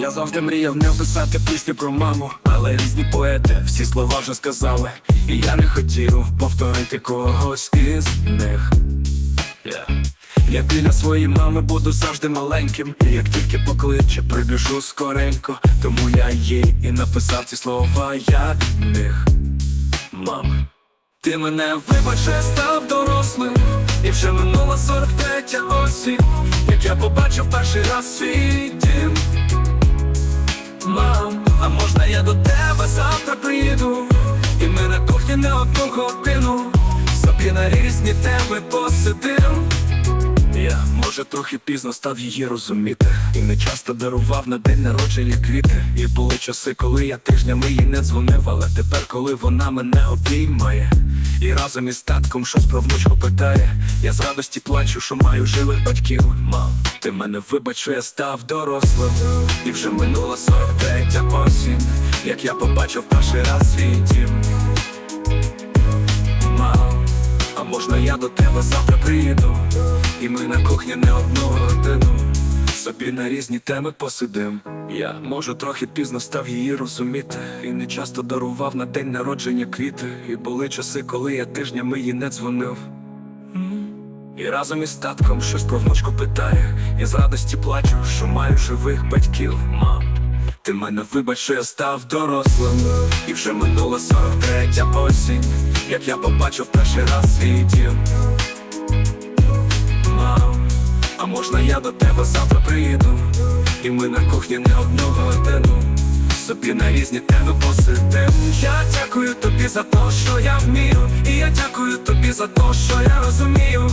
Я завжди мріяв не писати пісні про маму, але різні поети всі слова вже сказали. І я не хотів повторити когось із них. Yeah. Я біля своєї мами буду завжди маленьким. І як тільки покличе, прибіжу скоренько. Тому я їй і написав ці слова як них. Мам, ти мене вибаче, став дорослим, і вже минула 43 осінь, як я побачив перший раз свій дім. Не одну годину. Собі на різні теми посидим Я, може, трохи пізно став її розуміти. І не часто дарував на день народження квіти. І були часи, коли я тижнями їй не дзвонив. Але тепер, коли вона мене обіймає І разом із татком щось про внучку питає Я з радості плачу, що маю живих батьків. Мам, ти мене вибач, що я став дорослим. І вже минула 43 осінь Як я побачив перший раз свій дім завтра І ми на кухні не одну годину. Собі на різні теми посидим. Я може трохи пізно став її розуміти. І не часто дарував на день народження квіти. І були часи, коли я тижнями їй не дзвонив. І разом із татком щось про внучку питає. І з радості плачу, що маю живих батьків, мам Ти мене вибач, що я став дорослим. І вже минула 43 осінь. Як я побачив перший раз свій дім я до тебе завтра приїду. І ми на кухні не одну годину Собі на різні теми посидим. Я дякую тобі за те, що я вмію. І я дякую тобі за те, що я розумію.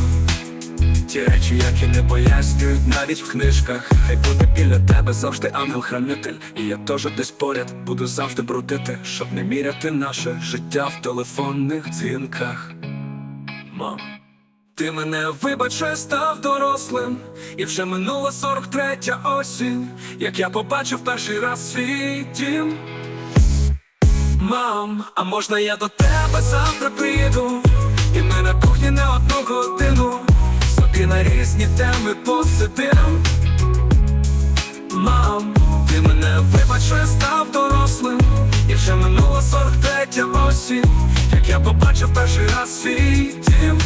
Ті речі, які не пояснюють навіть в книжках. Хай буде біля тебе завжди ангел-хранитель. І я теж десь поряд буду завжди брудити Щоб не міряти наше життя в телефонних дзвінках. Мам ти мене вибач, я став дорослим. І вже минула 43 осінь Як я побачив перший раз свій дім. Мам, а можна я до тебе завтра приїду І ми на кухні не одну годину. Собі на різні теми посидим. Мам, ти мене вибач, я став дорослим. І вже минула 43 осінь Як я побачив перший раз свій дім